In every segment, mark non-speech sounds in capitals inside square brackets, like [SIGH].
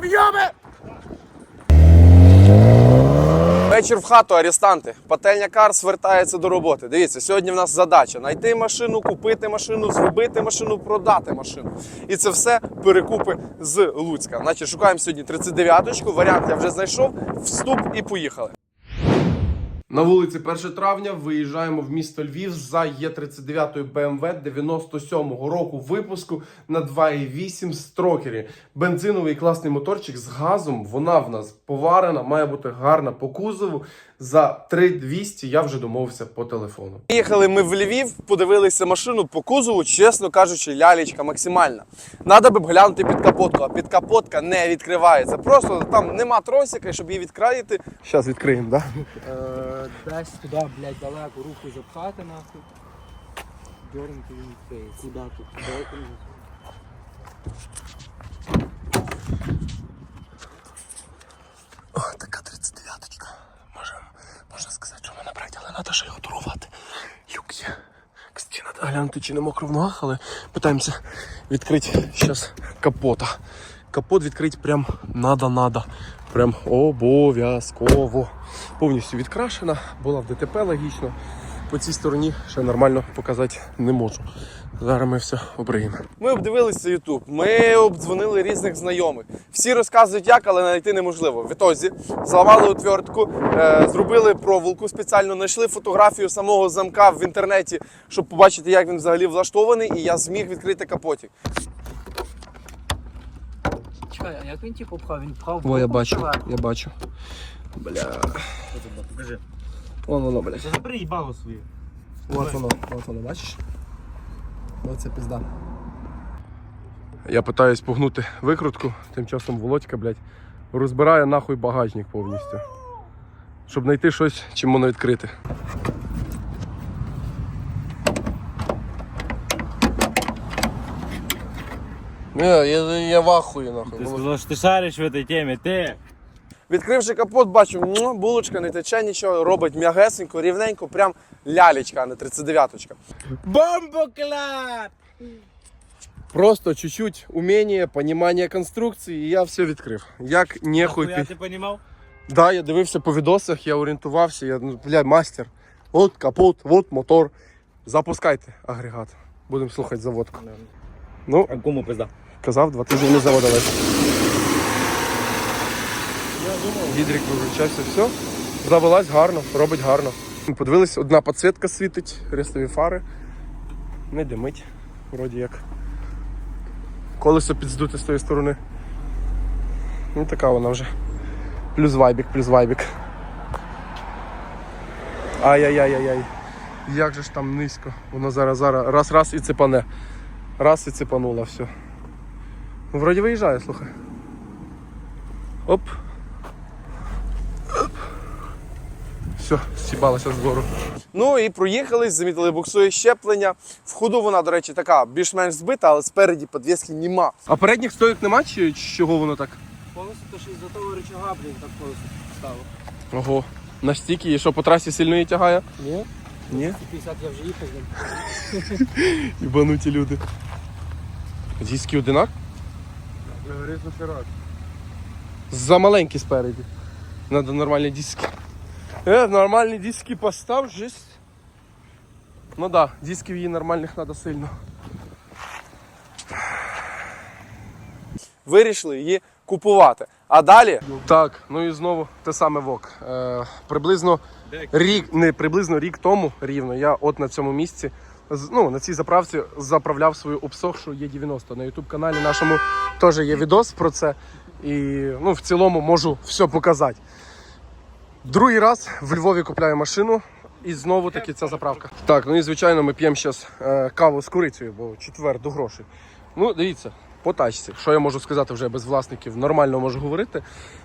Подйоми! Вечір в хату, арестанти. Пательня кар звертається до роботи. Дивіться, сьогодні в нас задача знайти машину, купити машину, зробити машину, продати машину. І це все перекупи з Луцька. Значить, шукаємо сьогодні 39-ку. Варіант я вже знайшов. Вступ і поїхали. На вулиці 1 травня виїжджаємо в місто Львів за Є39 BMW 97-го року випуску на 2,8 строкері. Бензиновий класний моторчик з газом. Вона в нас поварена, має бути гарна по кузову. За 3200 я вже домовився по телефону. Їхали ми в Львів, подивилися машину по кузову, чесно кажучи, лялечка максимальна. Надо би б глянути під капотку, а під капотка не відкривається. Просто там нема тросика, щоб її відкрити. Зараз відкриємо, так? Да? Десь туди, блядь, далеко руку запхати нахуй. Дьорнути він відкриє. Куди тут? Далеко не. О, така 39-ка. Може, можна сказати, що вона брать, але треба ще його турувати. Люк є. Кстати, треба глянути, чи не мокро в ногах, але питаємося відкрити зараз капота. Капот відкрити прям надо-надо. Прям обов'язково. Повністю відкрашена, була в ДТП логічно. По цій стороні ще нормально показати не можу. Зараз ми все обриємо. Ми обдивилися YouTube, ми обдзвонили різних знайомих. Всі розказують як, але знайти неможливо. В ітозі зламали отвертку, е, зробили проволоку спеціально, знайшли фотографію самого замка в інтернеті, щоб побачити, як він взагалі влаштований, і я зміг відкрити капотик. Чекай, а як він типу пхав? Він пхав О, я бачу, я бачу. Бля. Покажи. Вон воно, бля. Це забери їбало своє. Вот воно, вот воно, бачиш? Оце пізда. Я питаюсь погнути викрутку, тим часом Володька, блядь, розбирає нахуй багажник повністю. Щоб знайти щось, чим воно відкрити. Не, я, я в ахуї нахуй. Ти сказав, що ти шариш в этой темі, ти. Відкривши капот, бачу, му, булочка не тече нічого, робить м'ягесенько, рівненько, прям лялечка, а не 39-очка. Бомбоклад! Просто чуть-чуть уміння, понімання конструкції, і я все відкрив. Як нехуй Я пі... ти понімав? Да, я дивився по відосах, я орієнтувався, я, ну, бля, мастер. От капот, от мотор. Запускайте агрегат. Будемо слухати заводку. Ну, А кому пизда? Казав, два тижні не заводилась. Гідрик виключався, все. Завелась гарно, робить гарно. Подивились, одна підсвітка світить, рестові фари. Не димить, вроді як. Колесо підздуте з тої сторони. Ну така вона вже. Плюс вайбік, плюс вайбік. Ай-яй-яй-яй-яй. Як же ж там низько. Воно зараз зараз раз раз і цепане. Раз і цепануло все. Ну, вроді виїжджає, слухай. Оп. Оп. Все, сібалася згору. Ну і проїхали, замітили буксує щеплення. В ходу вона, до речі, така більш-менш збита, але спереді підвіски нема. А передніх стоїк нема, чи чого воно так? Колесо, то що із-за того рычага, блін, так колесо стало. Ого. На стіки і що по трасі сильно її тягає? Ні? Ні. 50 я вже їхав. Ібануті [LAUGHS] люди. Диски одинак? За маленькі спереді. Надо нормальні диски. Е, нормальні диски постав, жесть. Ну да, дисків її нормальних треба сильно. Вирішили її купувати. А далі. Так, ну і знову те саме ВОК. Е, приблизно рік, не приблизно рік тому рівно я от на цьому місці. Ну, на цій заправці заправляв свою обсохшу Є90. На Ютуб каналі нашому теж є відос про це. І ну, в цілому можу все показати. Другий раз в Львові купляю машину. І знову таки ця заправка. Так, ну і звичайно, ми п'ємо зараз е, каву з курицею, бо четвер до грошей. Ну, дивіться, по тачці. Що я можу сказати вже без власників, нормально можу говорити.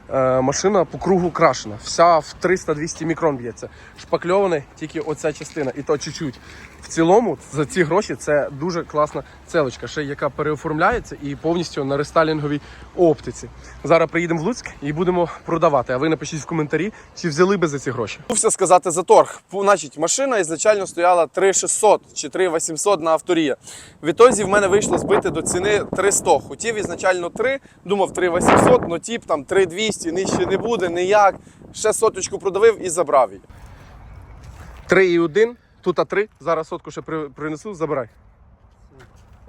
Е, машина по кругу крашена. Вся в 300-200 мікрон б'ється. Шпакльована тільки оця частина, і то чуть-чуть. В цілому, за ці гроші це дуже класна целочка, ще яка переоформляється і повністю на рестайлінговій оптиці. Зараз приїдемо в Луцьк і будемо продавати. А ви напишіть в коментарі, чи взяли би за ці гроші. Все сказати за торг. Значить, машина ізначально стояла 3600 чи 3800 на авторія. Відтоді в мене вийшло збити до ціни 300. То. Хотів ізначально 3, думав 3800, но тіп там 3200, нижче не буде, ніяк. Ще соточку продавив і забрав її. 3,1, тут А3, зараз сотку ще при- принесу, забирай.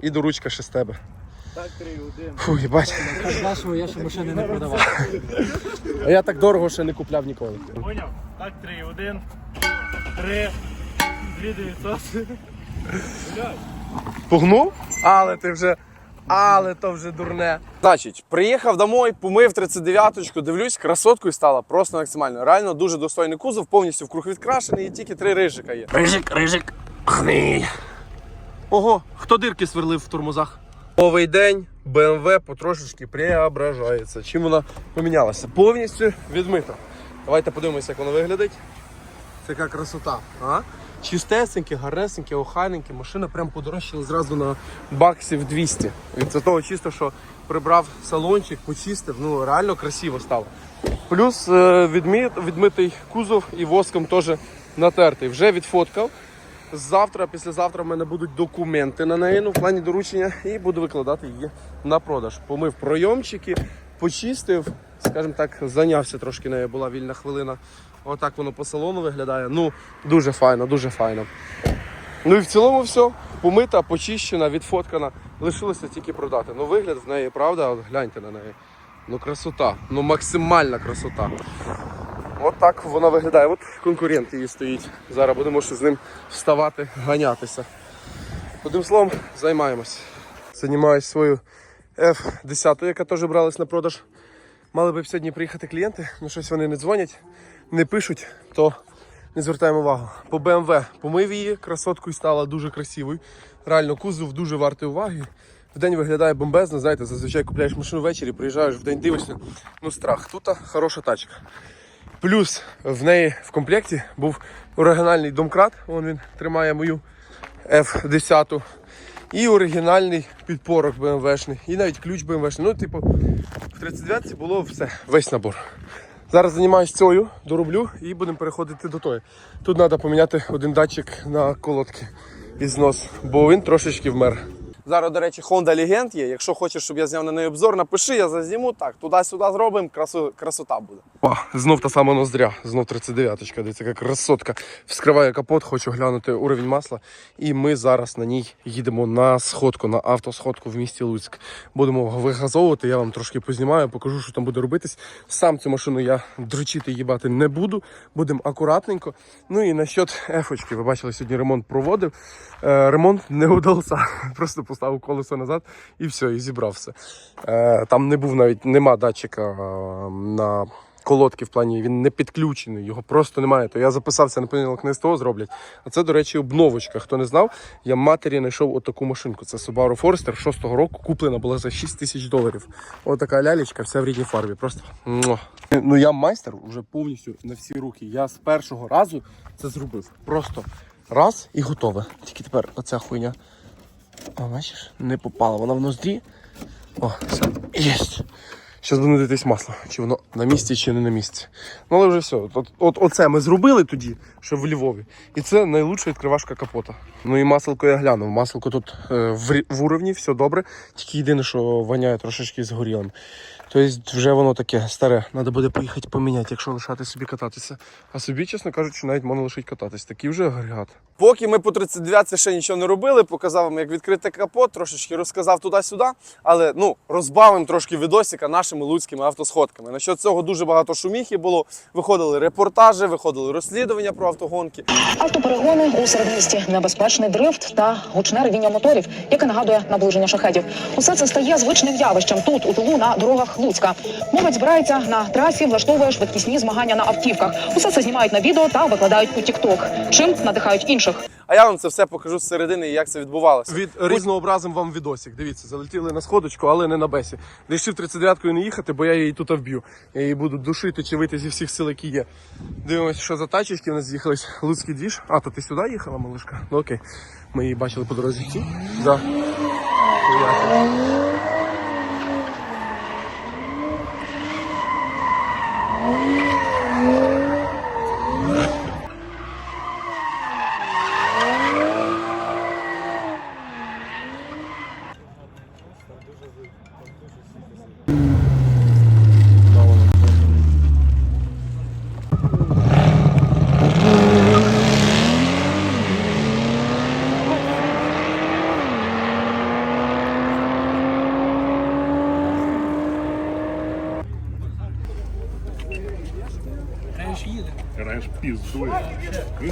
І до ручка ще з тебе. Так, 3-1. Фу, їбать. Так нашого я ще машини не продавав. А я так дорого ще не купляв ніколи. Поняв? Так, 3-1. 3. 2900. Пугнув? Але ти вже. Але то вже дурне. Значить, приїхав домой, помив 39-ку, дивлюсь, красоткою стала просто максимально. Реально дуже достойний кузов, повністю вкруг відкрашений, і тільки три рижика є. Рижик, рижик, гний. Ого, хто дирки сверлив в тормозах? Новий день, BMW потрошечки преображається. Чим вона помінялася? Повністю відмита. Давайте подивимося, як воно виглядить. Це яка красота. А? Чистесеньке, гарнесеньке, охайненьке. Машина прям подорожчала зразу на баксів 200. Від того чисто, що прибрав салончик, почистив, ну реально красиво стало. Плюс е, відмит, відмитий кузов і воском теж натертий. Вже відфоткав. Завтра, післязавтра в мене будуть документи на неї ну, в плані доручення і буду викладати її на продаж. Помив пройомчики, почистив, скажімо так, зайнявся трошки нею, була вільна хвилина. Отак воно по салону виглядає. Ну, дуже файно, дуже файно. Ну і в цілому все. Помита, почищена, відфоткана. Лишилося тільки продати. Ну, вигляд в неї, правда, от гляньте на неї. Ну, красота, ну максимальна красота. От так вона виглядає. От конкурент її стоїть. Зараз будемо ще з ним вставати, ганятися. Одним словом, займаємось. Займаюсь свою F10, яка теж бралась на продаж. Мали б сьогодні приїхати клієнти, ну щось вони не дзвонять, не пишуть, то не звертаємо увагу. По BMW помив її, красоткою стала дуже красивою. Реально, кузов дуже вартий уваги. В день виглядає бомбезно, знаєте, зазвичай купляєш машину ввечері, приїжджаєш в день дивишся, ну страх. Тут хороша тачка. Плюс в неї в комплекті був оригінальний домкрат, вон він тримає мою F10. І оригінальний підпорок BMW-шний, і навіть ключ BMW-шний. Ну, типу, в 39-ці було все, весь набор. Зараз займаюся цією, дороблю і будемо переходити до тої. Тут треба поміняти один датчик на колодки і знос, бо він трошечки вмер. Зараз, до речі, Honda Legend є. Якщо хочеш, щоб я зняв на неї обзор, напиши, я зазніму. Так, туди-сюди зробимо, красу, красота буде. О, знов та сама ноздря, знов 39-ка, дивіться, яка красотка. Вскриваю капот, хочу глянути уровень масла. І ми зараз на ній їдемо на сходку, на автосходку в місті Луцьк. Будемо вигазовувати, я вам трошки познімаю, покажу, що там буде робитись. Сам цю машину я дрочити їбати не буду. Будемо акуратненько. Ну і насчет ефочки. Ви бачили, сьогодні ремонт проводив. Е, ремонт не удався. [LAUGHS] Просто поставив колесо назад і все, і зібрав все. Е, там не був навіть нема датчика е, на колодки в плані, він не підключений, його просто немає. То я записався на понеділок на СТО зроблять. А це, до речі, обновочка. Хто не знав, я матері знайшов отаку машинку. Це Subaru Forester 6-го року. Куплена була за 6 тисяч доларів. Отака лялечка, вся в рідній фарбі. Просто ну я майстер вже повністю на всі руки. Я з першого разу це зробив. Просто раз і готове. Тільки тепер оця хуйня. О, бачиш, не попала. Вона в ноздрі. О, все. Єсть. Зараз будемо дивитись масло, чи воно на місці, чи не на місці. Ну, але вже все. От, от, оце ми зробили тоді, що в Львові. І це найлучша відкривашка капота. Ну і маселко я глянув. Маселко тут е, в, в уровні, все добре. Тільки єдине, що воняє трошечки згорілим. Тобто вже воно таке старе. Треба буде поїхати поміняти, якщо лишати собі кататися. А собі, чесно кажучи, навіть можна лишити кататись. Такий вже агрегат. Поки ми по 32 ще нічого не робили, показав вам, як відкрити капот, трошечки розказав туди-сюди. Але ну розбавимо трошки відосика нашими луцькими автосходками. Насчет цього дуже багато шуміхи було. Виходили репортажі, виходили розслідування про автогонки. Автоперегони у середмісті, небезпечний дрифт та гучне ревіння моторів, яке нагадує наближення шахедів. Усе це стає звичним явищем тут, у тилу на дорогах Луцька. Молодь збирається на трасі, влаштовує швидкісні змагання на автівках. Усе це знімають на відео та викладають у TikTok, чим надихають інших. А я вам це все покажу з середини, як це відбувалося. Від різнообразим вам відосик. Дивіться, залетіли на сходочку, але не на бесі. Рішив 39-кою не їхати, бо я її тут вб'ю. Я її буду душити чи вити зі всіх сил, які є. Дивимося, що за тачечки у нас з'їхались. Луцький двіж. А, то ти сюди їхала, малишка? Ну окей. Ми її бачили по дорозі. Да.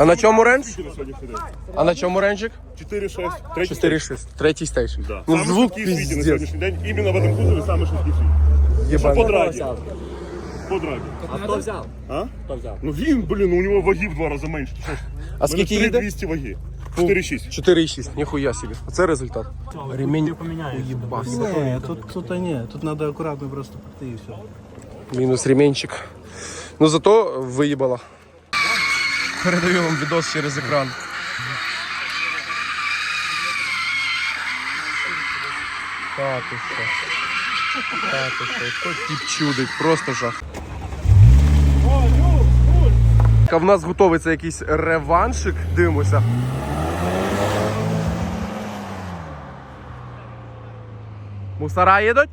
А на чому ренж? На сьогоднішній день. А на чому ренжик? 4-6. Третій стейдж. 4-6. Третій стейдж. Да. Ну Самый звук швидкий в світі на пиздец. сьогоднішній день. Іменно в этом кузові самый швидкий в світі. По Єбать. драгі. По драгі. А хто взяв? А? Хто взяв? Ну він, блін, у нього ваги в два рази менше. Ти що ж? А скільки їде? 200 ваги. 4,6. 4,6. Ніхуя собі. Оце результат. Ремінь уїбався. Ні, тут, тут ні, тут треба акуратно просто прийти і все. Мінус ремінчик. Ну зато виїбала. Передаю вам відос через екран. Та ти що? Та тіп чудить? Просто жах. А в нас готовиться якийсь реваншик. Дивимося. Мусора їдуть?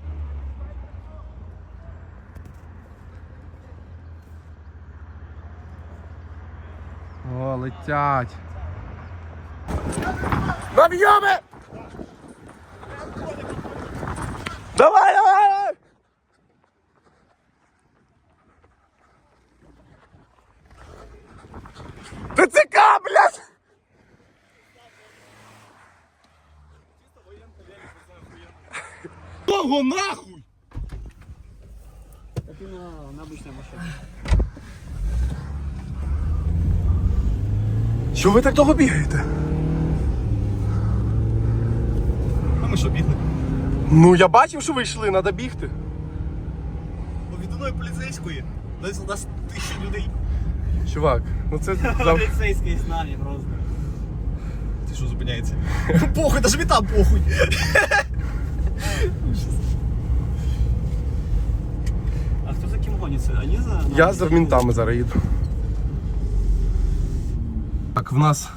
О, летять. Наб'єми! Давай, давай, давай! ТЦК, блядь! Того нахуй! Що ви так довго бігаєте? А ми що бігли? Ну я бачив, що ви йшли, треба бігти. Від одної поліцейської. Десь у нас тисячі людей. Чувак, ну це [LAUGHS] зав... Поліцейський з нами просто. Ти що зупиняється? [LAUGHS] Похуй, даже там похуй. А хто за ким гониться? Они за... Я за мінтами зараз їду. Так, в нас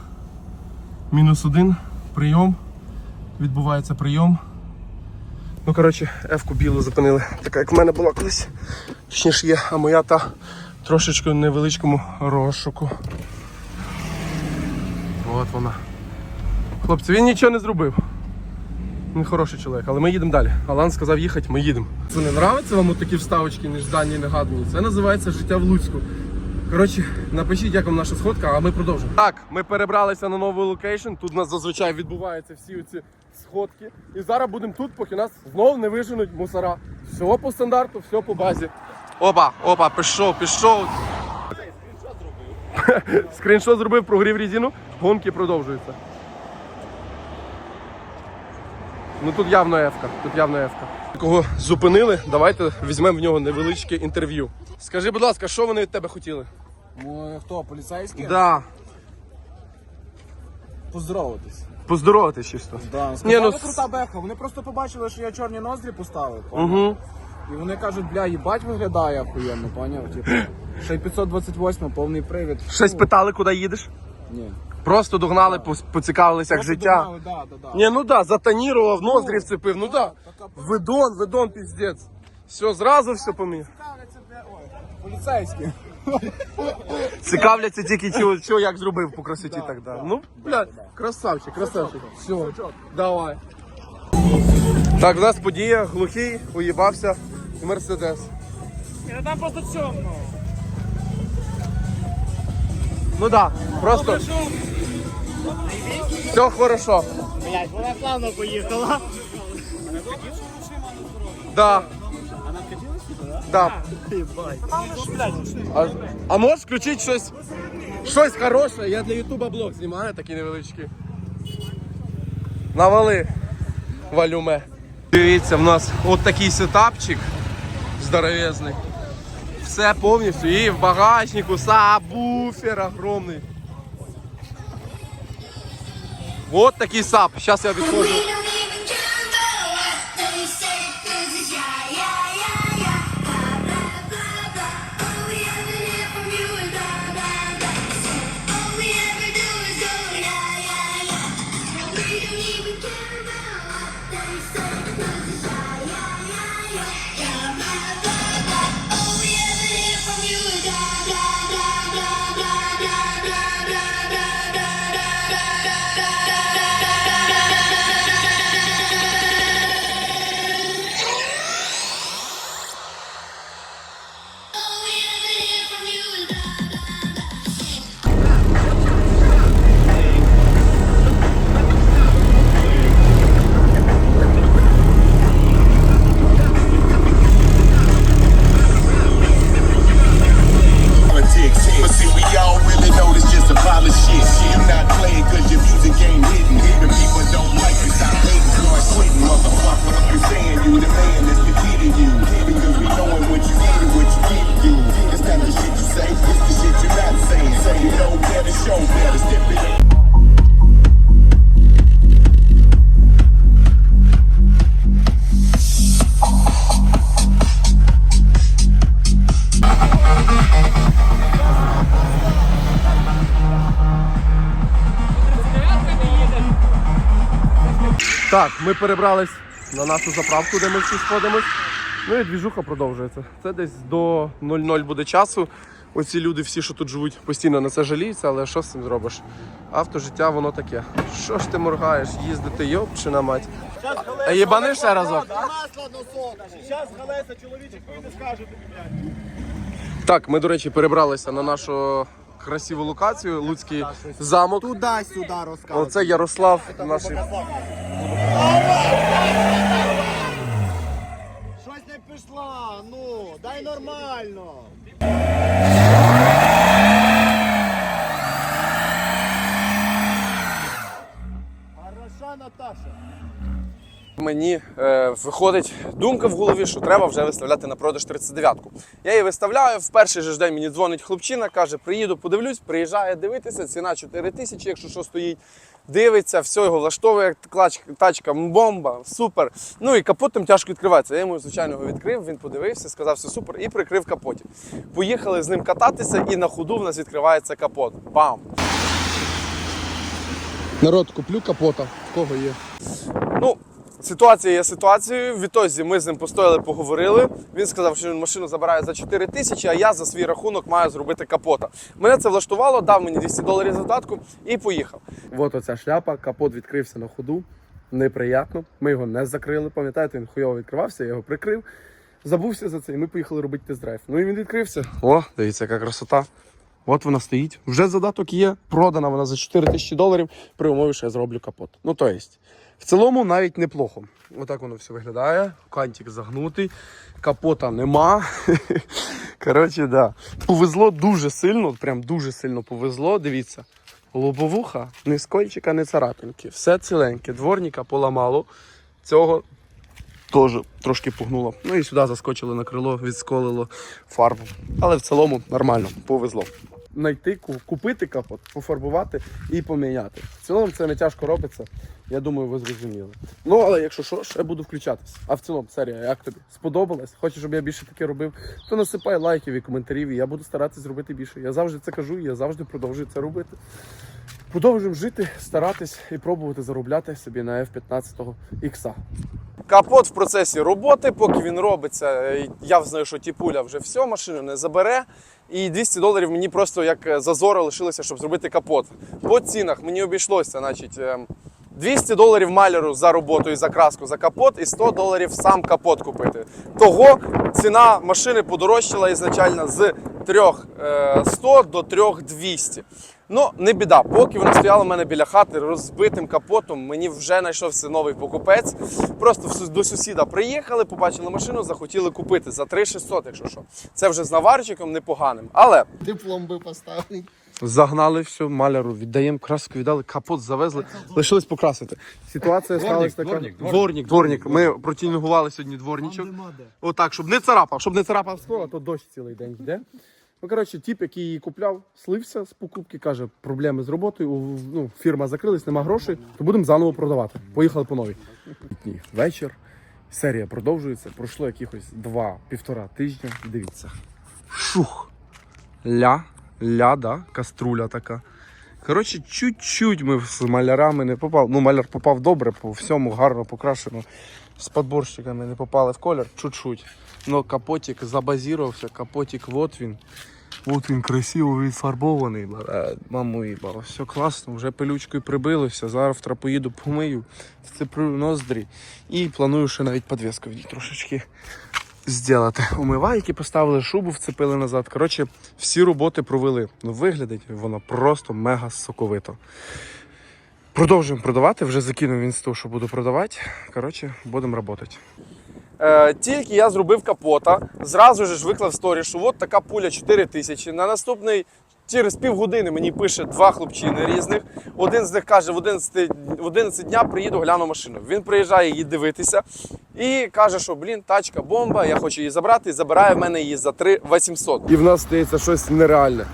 мінус один прийом. Відбувається прийом. Ну, коротше, Ефку білу зупинили. Така, як в мене була колись. Точніше є, а моя та трошечки невеличкому розшуку. От вона. Хлопці, він нічого не зробив. Він хороший чоловік, але ми їдемо далі. Алан сказав їхати, ми їдемо. Це не нравиться вам такі вставочки, неждані і негадані? Це називається життя в Луцьку. Коротше, напишіть, як вам наша сходка, а ми продовжимо. Так, ми перебралися на новий локейшн. Тут у нас зазвичай відбуваються всі оці сходки. І зараз будемо тут, поки нас знову не виженуть мусора. Все по стандарту, все по базі. Опа, опа, пішов, пішов. [LAUGHS] Скріншот зробив, прогрів резину, гонки продовжуються. Ну тут явно ефка, тут явно ефка. Кого зупинили, давайте візьмемо в нього невеличке інтерв'ю. Скажи, будь ласка, що вони від тебе хотіли? Ну, хто, поліцейський? Да. Поздороватись. Поздороватись чисто. Да, Ні, ну, крута беха. Вони просто побачили, що я чорні ноздрі поставив. Угу. І вони кажуть, бля, їбать виглядає охуєнно, поняв? Типу, ще й 528, повний привід. Щось Ну, питали, куди їдеш? Ні. Просто догнали, пос- поцікавилися, як Просто життя. думали, Да, да, да. Ні, ну да, затонірував, ноздрі вцепив, ну да. така Видон, видон, піздець. Все, зразу все поміг. Цікавляться, бля, ой, поліцейські. Цікавляться тільки, чого, чого як зробив по красоті так далі. Ну, блядь, красавчик, красавчик. Все, давай. Так, в нас подія, глухий, уїбався Мерседес. Там просто темно. Ну да, просто все хорошо. Блять, вона плавно поїхала. Да. Да. А, а можеш включити щось, щось хороше? Я для Ютуба блог знімаю, такий невеличкий. Навали валюме. Дивіться, в нас от такий сетапчик здоровезний. Все повністю. І в багажнику сабвуфер огромний. Вот такий сап. Зараз я відходжу. Так, ми перебрались на нашу заправку, де ми всі сходимось. Ну і двіжуха продовжується. Це десь до 00 буде часу. Оці люди, всі, що тут живуть, постійно на це жаліються, але що з цим зробиш? Автожиття, воно таке. Що ж ти моргаєш, їздити, йоп чи на мать? А їбани ще разок. Зараз галеса чоловічок вийде, скаже тобі, блядь. Так, ми, до речі, перебралися на нашу красиву локацію, Луцький замок. Туди-сюди розказуй. Оце Ярослав, наш Щось не пішла, ну, дай нормально. Хороша Наташа. Мені е, виходить думка в голові, що треба вже виставляти на продаж 39-ку. Я її виставляю. В перший же ж день мені дзвонить хлопчина, каже: приїду, подивлюсь, приїжджає дивитися, ціна 4 тисячі, якщо що стоїть. Дивиться, все його влаштовує, тачка бомба, супер. Ну і капотом тяжко відкривається. Я йому, звичайно, його відкрив, він подивився, сказав, все супер, і прикрив капоті. Поїхали з ним кататися, і на ходу в нас відкривається капот. Бам! Народ, куплю капота. В кого є? Ну, ситуація є ситуацією. Відтоді ми з ним постояли, поговорили. Він сказав, що він машину забирає за 4 тисячі, а я за свій рахунок маю зробити капота. Мене це влаштувало, дав мені 200 доларів задатку і поїхав. От оця шляпа, капот відкрився на ходу. Неприятно. Ми його не закрили. Пам'ятаєте, він хуйово відкривався, я його прикрив. Забувся за це, і ми поїхали робити тест-драйв. Ну і він відкрився. О, дивіться, яка красота. От вона стоїть. Вже задаток є, продана вона за 4 тисячі доларів при умові, що я зроблю капот. Ну, то есть, в цілому навіть неплохо. Отак воно все виглядає. Кантик загнутий, капота нема. [LAUGHS] Коротше, да. Повезло дуже сильно, прям дуже сильно повезло. Дивіться. Лобовуха, ні скольчика, ні царапинки. Все ціленьке. Дворника поламало. Цього теж трошки погнуло. Ну і сюди заскочили на крило, відсколило фарбу. Але в цілому нормально, повезло. Найти, купити капот, пофарбувати і поміняти. В цілому це не тяжко робиться. Я думаю, ви зрозуміли. Ну, але якщо що, ще буду включатись. А в цілому, серія, як тобі? Сподобалось? Хочеш, щоб я більше таке робив? То насипай лайків і коментарів, і я буду старатися зробити більше. Я завжди це кажу, і я завжди продовжую це робити. Продовжуємо жити, старатись і пробувати заробляти собі на F-15 ікса. Капот в процесі роботи, поки він робиться, е, я знаю, що тіпуля вже все, машину не забере. І 200 доларів мені просто як е, зазора лишилося, щоб зробити капот. По цінах мені обійшлося, значить, е, 200 доларів маляру за роботу і за краску за капот, і 100 доларів сам капот купити. Того ціна машини подорожчала ізначально з 3100 до 3200. Ну, не біда, поки вона стояла в мене біля хати розбитим капотом, мені вже знайшовся новий покупець. Просто до сусіда приїхали, побачили машину, захотіли купити за 3600, якщо що. Це вже з наварчиком непоганим. Але Диплом би поставив. Загнали все, маляру, віддаємо краску, віддали, капот завезли, лишилось покрасити. Ситуація сталася така. дворник, дворник, дворник. Ми протінігували сьогодні дворничок. Отак, щоб не царапав, щоб не царапав скло, а то дощ цілий день йде. Ну, коротше, тіп, який її купляв, слився з покупки, каже, проблеми з роботою, ну, фірма закрилась, нема грошей, то будемо заново продавати. Поїхали по новій. Ні, вечір. Серія продовжується. Пройшло якихось два-півтора тижня. Дивіться. Шух ля, ля, каструля така. Коротше, чуть-чуть ми з малярами не попали. Ну, маляр попав добре, по всьому гарно покрашено. З подборщиками не попали в колір, чуть-чуть. Ну, капотик забазірувався, капотик, от він. От він красиво відфарбований. Маму їбало, все класно, вже пилючкою прибилося. Завтра поїду помию, вцеплю ноздрі. І планую ще навіть підвіску в ній трошечки зробити. Умивайки поставили, шубу вцепили назад. Коротше, всі роботи провели. Ну, виглядить воно просто мега соковито. Продовжуємо продавати, вже закинув він з того, що буду продавати. Коротше, будемо працювати. Е, тільки я зробив капота, зразу ж виклав сторі, що от така пуля 4 тисячі. На наступний через півгодини мені пише два хлопчини різних. Один з них каже, в 11, в 11 дня приїду, гляну машину. Він приїжджає її дивитися і каже, що блін, тачка бомба, я хочу її забрати, і забирає в мене її за 3 800. І в нас стається щось нереальне.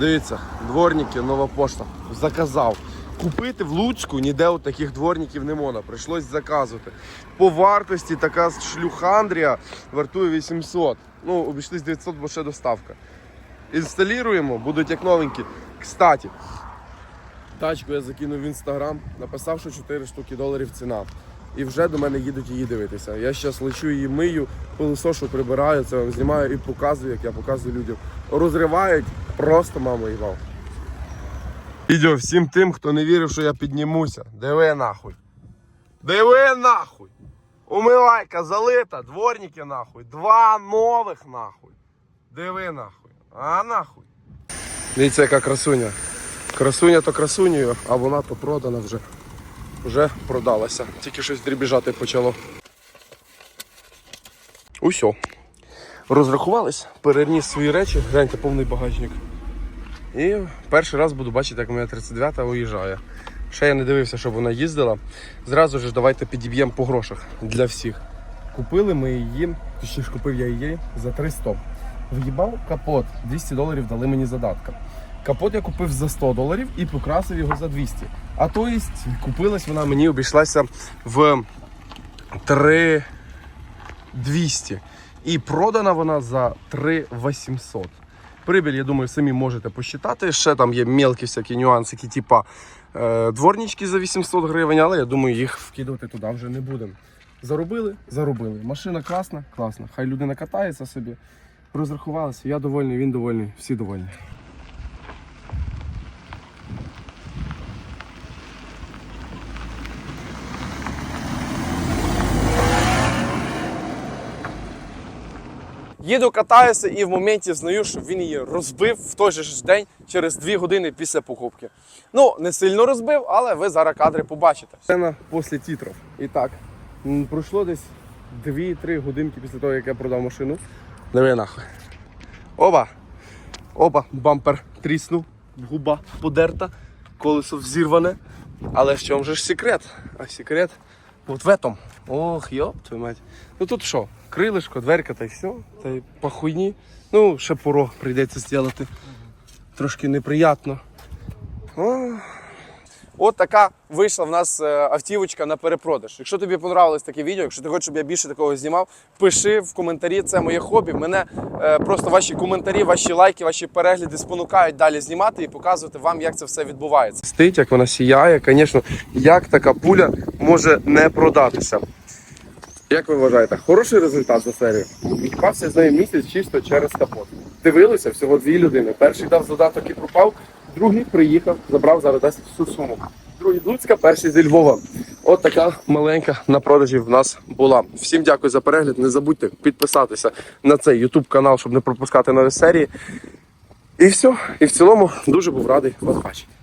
Дивіться, дворники, нова пошта. Заказав. Купити в Луцьку ніде от таких дворників не можна. Прийшлось заказувати. По вартості така шлюхандрія вартує 800. Ну, обійшлись 900, бо ще доставка. Інсталюємо, будуть як новенькі. Кстати, Тачку я закинув в інстаграм, написав, що 4 штуки доларів ціна. І вже до мене їдуть її дивитися. Я зараз лечу її мию, пилосошу прибираю, це вам знімаю і показую, як я показую людям. Розривають просто маму їбав. Відео всім тим, хто не вірив, що я піднімуся. Диви нахуй. Диви нахуй. Умивайка залита, дворники нахуй. Два нових нахуй. Диви нахуй. А нахуй. Дивіться, яка красуня. Красуня то красунею, а вона то продана вже. Вже продалася. Тільки щось дрібіжати почало. Усьо. Розрахувались, переніс свої речі, гляньте, повний багажник. І перший раз буду бачити, як моя 39-та уїжджає. Ще я не дивився, щоб вона їздила. Зразу ж давайте підіб'ємо по грошах для всіх. Купили ми її, точніше купив я її за 300. В'їбав капот, 200 доларів дали мені задатка. Капот я купив за 100 доларів і покрасив його за 200. А то єсть, купилась вона мені обійшлася в 3 200. І продана вона за 3 800. Прибіль, я думаю, самі можете посчитати. Ще там є мелкі всякі нюансики, типа е, дворнички за 800 гривень, але я думаю, їх вкидувати туди вже не будемо. Заробили? Заробили. Машина класна, класна. Хай людина катається собі. Розрахувалися, я довольний, він довольний, всі довольні. Їду, катаюся і в моменті знаю, що він її розбив в той же ж день через 2 години після покупки. Ну, не сильно розбив, але ви зараз кадри побачите. Сцена після титрів. І так, пройшло десь 2-3 годинки після того, як я продав машину. Диви нахуй. Оба! Оба, бампер тріснув, губа подерта, колесо взірване. Але в чому же ж секрет? А секрет от в этом. Ох, йоп, твою мать. Ну тут що? Крилишко, дверка та й все. Та й по хуйні. Ну, ще порог прийдеться зробити. Трошки неприятно. О. От така вийшла в нас е, автівочка на перепродаж. Якщо тобі понравилось таке відео, якщо ти хочеш, щоб я більше такого знімав, пиши в коментарі. Це моє хобі. Мене е, просто ваші коментарі, ваші лайки, ваші перегляди спонукають далі знімати і показувати вам, як це все відбувається. Стить, як вона сіяє, звісно, як така пуля може не продатися. Як ви вважаєте, хороший результат за серію? Відпався з нею місяць чисто через капот. Дивилися всього дві людини. Перший дав задаток і пропав, другий приїхав, забрав зараз всю суму. Другий з Луцька, перший зі Львова. От така маленька на продажі в нас була. Всім дякую за перегляд. Не забудьте підписатися на цей YouTube канал, щоб не пропускати нові серії. І все. І в цілому дуже був радий вас бачити.